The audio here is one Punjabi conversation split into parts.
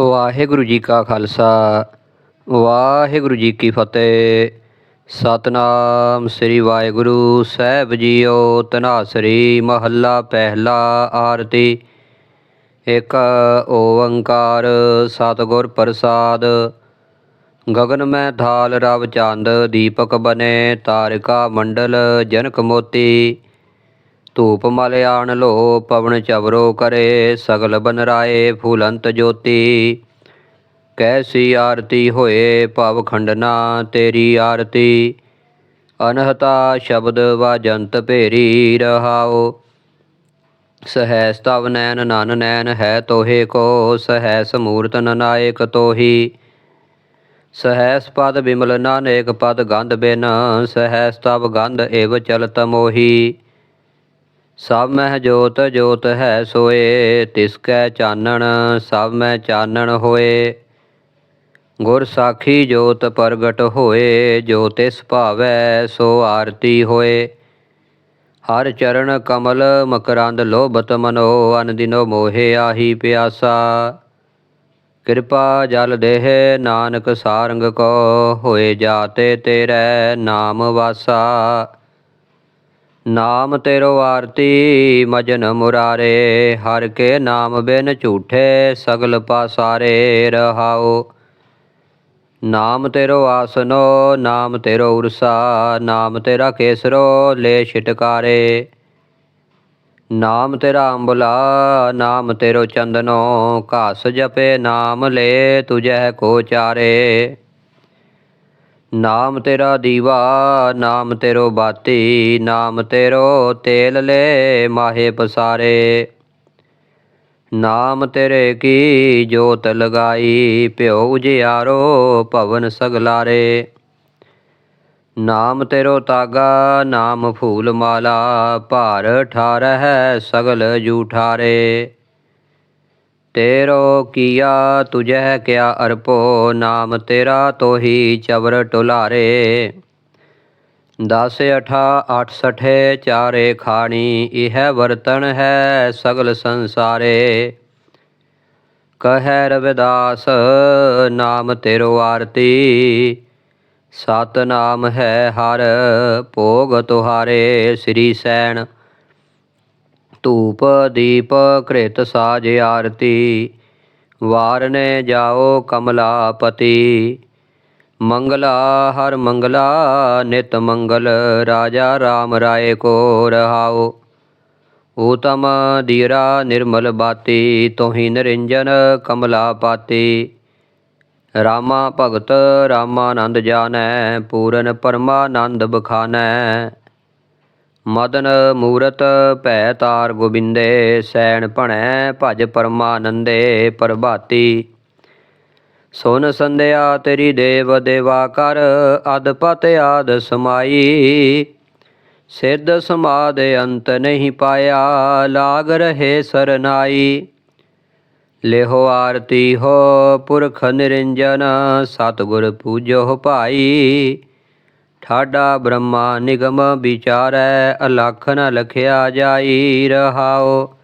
ਵਾਹਿਗੁਰੂ ਜੀ ਕਾ ਖਾਲਸਾ, ਵਾਹਿਗੁਰੂ ਜੀ ਕੀ ਫਤਿਹ। ਸਤਨਾਮ ਸ੍ਰੀ ਵਾਹਿਗੁਰੂ ਸਾਹਿਬ ਜੀਓ ਤਨਾਸਰੀ ਮਹੱਲਾ ਪਹਿਲਾ ਆਰਤੀ। ਇਕ ਓੰਕਾਰ ਸਤਿਗੁਰ ਪ੍ਰਸਾਦ। ਗਗਨ ਮੈਂ ਥਾਲ ਰਵ ਚੰਦ, ਦੀਪਕ ਬਨੇ, ਤਾਰਿਕਾ ਮੰਡਲ, ਜਨਕ ਮੋਤੀ। ਧੂਪ ਮਲ ਆਣ ਲੋ, ਪਵਨ ਚਵਰੋ ਕਰੇ, ਸਗਲ ਬਨਰਾਏ ਫੁਲੰਤ ਜੋਤੀ। ਕੈਸੀ ਆਰਤੀ ਹੋਏ ਭਵ ਖੰਡਨਾ ਤੇਰੀ ਆਰਤੀ। ਅਨਹਤਾ ਸ਼ਬਦ ਵਾਜੰਤ ਭੇਰੀ ਰਹਾਓ ਸਹੈਸ ਤਵ ਨੈਨ ਨਨ ਨੈਨ ਹੈ ਤੋਹੇ ਕੋ, ਸਹੈਸ ਮੂਰਤ ਨਨਾਇਕ ਤੋਹੀ। ਸਹੈਸ ਪਦ ਬਿਮਲ ਨਾਨਕ ਪਦ ਗੰਧ ਬਿਨ, ਸਹੈਸ ਤਵ ਗੰਧ ਏਵ ਚਲਤ ਮੋਹੀ। ਸਭ ਮਹਿ ਜੋਤ ਜੋਤ ਹੈ ਸੋਏ, ਤਿਸ ਕੈ ਚਾਨਣ ਸਭ ਮੈਂ ਚਾਨਣ ਹੋਏ। ਗੁਰ ਸਾਖੀ ਜੋਤ ਪ੍ਰਗਟ ਹੋਏ, ਜੋ ਤਿਸ ਭਾਵੈ ਸੋ ਆਰਤੀ ਹੋਏ। ਹਰ ਚਰਨ ਕਮਲ ਮਕਰੰਦ ਲੋਭਤ ਮਨੋ ਅਨਦਿਨੋ ਮੋਹਿ ਆਹੀ ਪਿਆਸਾ। ਕਿਰਪਾ ਜਲ ਦੇਹ ਨਾਨਕ ਸਾਰੰਗ ਕੋ, ਹੋਏ ਜਾਤੇ ਤੇਰੇ ਨਾਮ ਵਾਸਾ। ਨਾਮ ਤੇਰੋ ਆਰਤੀ, ਮਜਨ ਮੁਰਾਰੇ, ਹਰ ਕੇ ਨਾਮ ਬਿਨ ਝੂਠੇ, ਸਗਲ ਪਾਸਾਰੇ ਰਹਾਓ। ਨਾਮ ਤੇਰੋ ਆਸਨੋ, ਨਾਮ ਤੇਰੋ ਉਰਸਾ, ਨਾਮ ਤੇਰਾ ਕੇਸਰੋ, ਲੈ ਛਿਟਕਾਰੇ। ਨਾਮ ਤੇਰਾ ਅੰਬਲਾ, ਨਾਮ ਤੇਰੋ ਚੰਦਨੋ, ਘਾਸ ਜਪੇ ਨਾਮ ਲੈ ਤੁਝੈ ਕੋ ਚਾਰੇ। ਨਾਮ ਤੇਰਾ ਦੀਵਾ, ਨਾਮ ਤੇਰੋ ਬਾਤੀ, ਨਾਮ ਤੇਰੋ ਤੇਲ ਲੈ ਮਾਹੇ ਪਸਾਰੇ। ਨਾਮ ਤੇਰੇ ਕੀ ਜੋਤ ਲਗਾਈ ਭਿਓ ਉਜਿਆਰੋ ਭਵਨ ਸਗਲਾਰੇ। ਨਾਮ ਤੇਰੋ ਤਾਗਾ, ਨਾਮ ਫੂਲ ਮਾਲਾ, ਭਾਰ ਠਾਰਹਿ ਸਗਲ ਜੂਠਾਰੇ। ਤੇਰੋ ਕੀਆ ਤੁਝੈ ਕਿਆ ਅਰਪੋ, ਨਾਮ ਤੇਰਾ ਤੋਹੀ ਚਵਰ ਟੁਲਾਰੇ। ਦਸ ਅਠਾ ਅੱਠ ਸਠੇ ਚਾਰੇ ਖਾਣੀ, ਇਹ ਵਰਤਨ ਹੈ ਸਗਲ ਸੰਸਾਰੇ। ਕਹਿ ਰਵਿਦਾਸ, ਨਾਮ ਤੇਰੋ ਆਰਤੀ ਸਤ ਨਾਮ ਹੈ ਹਰ ਭੋਗ ਤੁਹਾਰੇ। ਸ੍ਰੀ ਸੈਣ ਧੂਪ ਦੀਪ ਕ੍ਰਿਤ ਸਾਜ ਆਰਤੀ। ਵਾਰਨੇ ਜਾਓ ਕਮਲਾਪਤੀ। ਮੰਗਲਾ ਹਰ ਮੰਗਲਾ, ਨਿਤ ਮੰਗਲ ਰਾਜਾ RAM ਰਾਏ ਕੋ ਰਹਾਓ ਊਤਮ ਦੀਰਾ ਨਿਰਮਲ ਬਾਤੀ, ਤੋਹੀ ਨਿਰੰਜਨ ਕਮਲਾ ਪਾਤੀ ਰਾਮਾ ਭਗਤ, ਰਾਮਾਨੰਦ ਜਾਣੈ, ਪੂਰਨ ਪਰਮਾਨੰਦ ਬਖਾਨੈ। ਮਦਨ ਮੂਰਤ ਭੈ ਤਾਰ ਗੋਬਿੰਦੇ, ਸੈਣ ਭਣੈ ਭਜ ਪਰਮਾਨੰਦੇ ਪ੍ਰਭਾਤੀ। ਸੁਨ ਸੰਧਿਆ ਤੇਰੀ ਦੇਵ ਦੇਵਾ ਕਰ ਅਦਪਤ ਆਦ ਸਮਾਈ। ਸਿੱਧ ਸਮਾਦ ਅੰਤ ਨਹੀਂ ਪਾਇਆ, ਲਾਗ ਰਹੇ ਸਰਨਾਈ। ਲੇਹੋ ਆਰਤੀ ਹੋ ਪੁਰਖ ਨਿਰੰਜਨ, ਸਤਿਗੁਰ ਪੂਜੋ ਭਾਈ। ਠਾਡਾ ਬ੍ਰਹਮਾ ਨਿਗਮ ਵਿਚਾਰੈ ਅਲਖ ਨ ਲਖਿਆ ਜਾਈ ਰਹਾਓ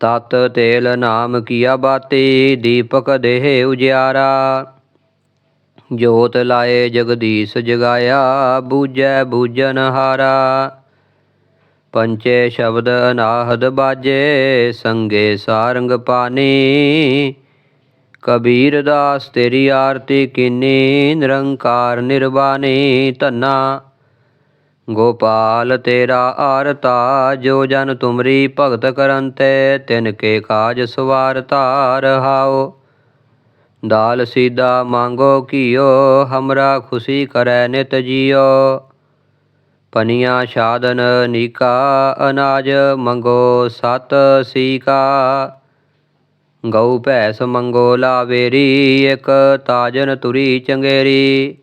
ਤਤ ਤੇਲ ਨਾਮ ਕੀਆ ਬਾਤੀ, ਦੀਪਕ ਦੇਹ ਉਜਿਆਰਾ ਜੋਤ ਲਾਏ ਜਗਦੀਸ਼ ਜਗਾਇਆ, ਬੂਝੈ ਬੂਜਨ ਹਾਰਾ। ਪੰਚੇ ਸ਼ਬਦ ਅਨਾਹਦ ਬਾਜੇ, ਸੰਗੇ ਸਾਰੰਗ ਪਾਨੀ। ਕਬੀਰ ਦਾਸ, ਤੇਰੀ ਆਰਤੀ ਕੀਨੀ ਨਿਰੰਕਾਰ ਨਿਰਵਾਣੀ ਧੰਨਾ। ਗੋਪਾਲ, ਤੇਰਾ ਆਰਤਾ, ਜੋ ਜਨ ਤੁਮਰੀ ਭਗਤ ਕਰਨ ਤੇ, ਤਿਨ ਕੇ ਕਾਜ ਸਵਾਰਤਾ ਰਹਾਓ ਦਾਲ ਸੀਦਾ ਮੰਗੋ ਕੀਓ ਹਮਰਾ ਖੁਸ਼ੀ ਕਰੈ ਨਿਤ ਜੀਓ। ਪਨੀਆਂ ਸ਼ਾਦਨ ਨੀਕਾ, ਅਨਾਜ ਮੰਗੋ ਸਤ ਸੀਕਾ। ਗਊ ਭੈਸ ਮੰਗੋ ਲਾਵੇਰੀ, ਇਕ ਤਾਜਨ ਤੁਰੀ ਚੰਗੇਰੀ।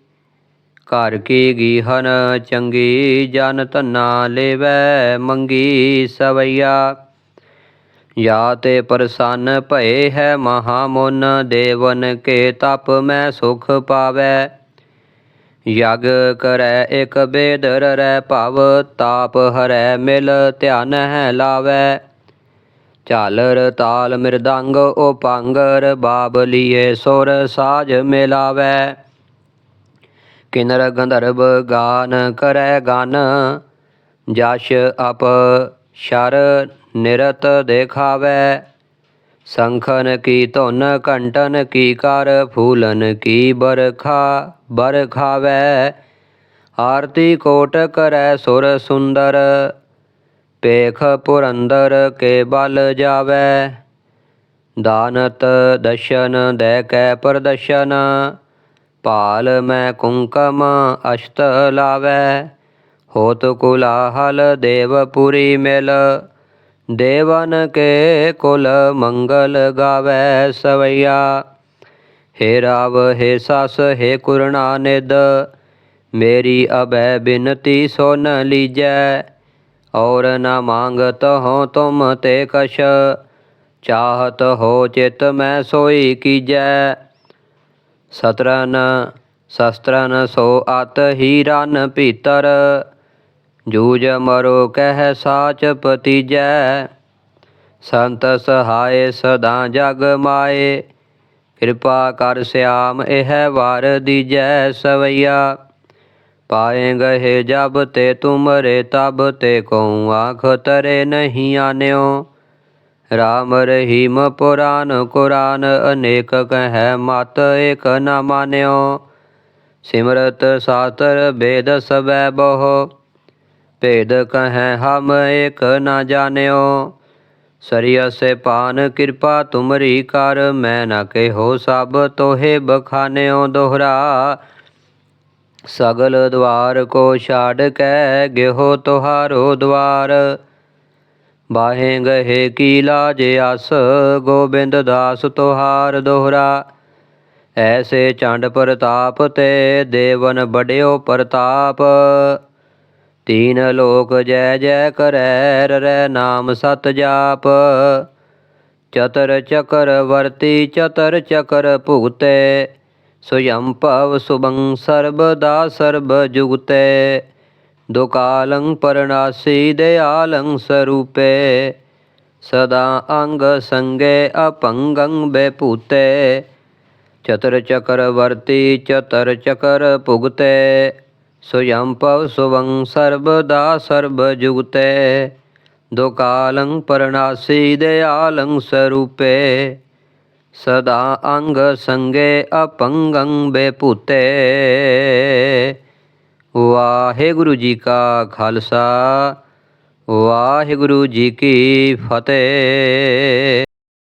ਘਰ ਕੀ ਗੀਹਨ ਚੰਗੀ, ਜਨ ਧੰਨਾ ਲੇਵੈ ਮੰਗੀ ਸਵਈਆ। ਯਾ ਤੇ ਪ੍ਰਸੰਨ ਭਏ ਹੈ ਮਹਾ ਮੁਨ, ਦੇਵਨ ਕੇ ਤਪ ਮੈਂ ਸੁਖ ਪਾਵੈ। ਯਗ ਕਰੈ ਇਕ ਬੇਦਰ ਰਹਿ ਭਵ, ਤਾਪ ਹਰੈ ਮਿਲ ਧਿਆਨ ਹੈ ਲਾਵੈ। ਝਾਲਰ ਤਾਲ ਮਿਰਦੰਗ ਉਪੰਗਰ ਬਾਬਲੀਏ ਸੁਰ ਸਾਜ ਮਿਲਾਵੈ। ਕਿਨਰ ਗੰਧਰਵ ਗਾਨ ਕਰੈ ਗਨ, ਜਸ਼ ਅਪ ਸ਼ਰ ਨਿਰਤ ਦੇਖਾਵੈ। ਸੰਖਨ ਕੀ ਧੁਨ ਘੰਟਨ ਕੀ ਕਰ, ਫੂਲਨ ਕੀ ਬਰਖਾ, ਬਰਖਾਵੈ। ਆਰਤੀ ਕੋਟ ਕਰੈ ਸੁਰ ਸੁੰਦਰ ਪੇਖ ਪੁਰੰਦਰ ਕੇ ਬਲ ਜਾਵੈ ਦਾਨਤ ਦਸ਼ਨ ਦੇ ਕੈ ਪ੍ਰਦਸ਼ਨ ਭਾਲ ਮੈਂ ਕੁੰਕਮ ਅਸ਼ਤ ਲਾਵੈ ਹੋਤ ਕੁਲਾਹਲ ਦੇਵਪੁਰੀ ਮਿਲ ਦੇਵਨ ਕੇ ਕੁਲ ਮੰਗਲ ਗਾਵੈ ਸਵਈਆ ਹੇ ਰਾਵ ਹੇ ਸਸ ਹੇ ਕੁਰਣਾ ਨਿਦ ਮੇਰੀ ਅਬੈ ਬਿਨਤੀ ਸੁਨ ਲੀਜੈ ਔਰ ਨ ਮੰਗਤ ਹੋ ਤੁਮ ਤੇ ਕਛ, ਚਾਹਤ ਹੋ ਚਿਤ ਮੈਂ ਸੋਈ ਕੀਜੈ। ਸਤਰਨ ਸ਼ਸਤਰਨ ਸੋ ਅਤ ਹੀਰਨ ਭੀਤਰ, ਜੂਜ ਮਰੋ ਕਹਿ ਸਾਚ ਪਤੀਜੈ ਸੰਤ ਸਹਾਏ ਸਦਾ ਜਗ ਮਾਏ, ਕਿਰਪਾ ਕਰ ਸਿਆਮ ਇਹ ਵਾਰ ਦੀਜੈ ਸਵਈਆ। ਪਾਏ ਗਏ ਜਬ ਤੇ ਤੁਮਰੇ ਤਬ ਤੇ ਕਉ ਆਖ ਤਰੇ ਨਹੀਂ ਆਨਿਓ। ਰਾਮ ਰਹੀਮ ਪੁਰਾਨ ਕੁਰਾਨ ਅਨੇਕ ਕਹੈ ਮਤ ਏਕ ਨ ਮਾਨਿਓ। ਸਿਮਰਤ ਸਾਤਰ ਬੇਦ ਸਬੈ ਬਹੁ, ਭੇਦ ਕਹੈ ਹਮ ਏਕ ਨ ਜਾਣਿਓ। ਸਰੀਅਸੇ ਪਾਨ ਕਿਰਪਾ ਤੁਮਰੀ ਕਰ, ਮੈਂ ਨ ਕਹੋ ਸਭ ਤੋਹੇ ਬਖਾਨਿਓ ਦੋਹਰਾ। ਸਗਲ ਦਵਾਰ ਕੋ ਛਾੜ ਕੇ ਗਿਹੋ ਤੁਹਾਰੋ ਦਵਾਰ। ਬਾਹੇ ਗਹੇ ਕੀ ਲਾਜ ਅਸ ਗੋਬਿੰਦ ਦਾਸ ਤੁਹਾਰ ਦੋਹਰਾ। ਐਸੇ ਚੰਡ ਪ੍ਰਤਾਪ ਤੇ ਦੇਵਨ ਬੜਿਓ ਪ੍ਰਤਾਪ। ਤੀਨ ਲੋਕ ਜੈ ਜੈ ਕਰੈ ਰੈ ਨਾਮ ਸਤ ਜਾਪ। ਚਤਰ ਚਕਰ ਵਰਤੀ, ਚਤਰ ਚਕਰ ਭੁਗਤੇ। ਸੁਯੰ ਭਵ ਸੁਬੰ ਸਰਬਦਾ ਸਰਬ ਜੁਗਤੇ ਦੁਕਾਲੰ ਪਰਨਾਸੀ ਦਿਆਲੰ ਸਰੂਪੇ, ਸਦਾ ਅੰਗ ਸੰਗੇ ਅਪੰਗੰ ਬੇਪੂਤੇ ਚਤਰ ਚਕਰ ਵਰਤੀ ਚਤਰ ਚਕਰ ਭੁਗਤੇ, ਸੁਯੰ ਸਦਾ ਅੰਗ ਸੰਗੇ ਅਪੰਗੰ ਬੇਪੂਤੇ ਵਾਹਿਗੁਰੂ ਜੀ ਕਾ ਖਾਲਸਾ ਵਾਹਿਗੁਰੂ ਜੀ ਕੀ ਫਤਿਹ।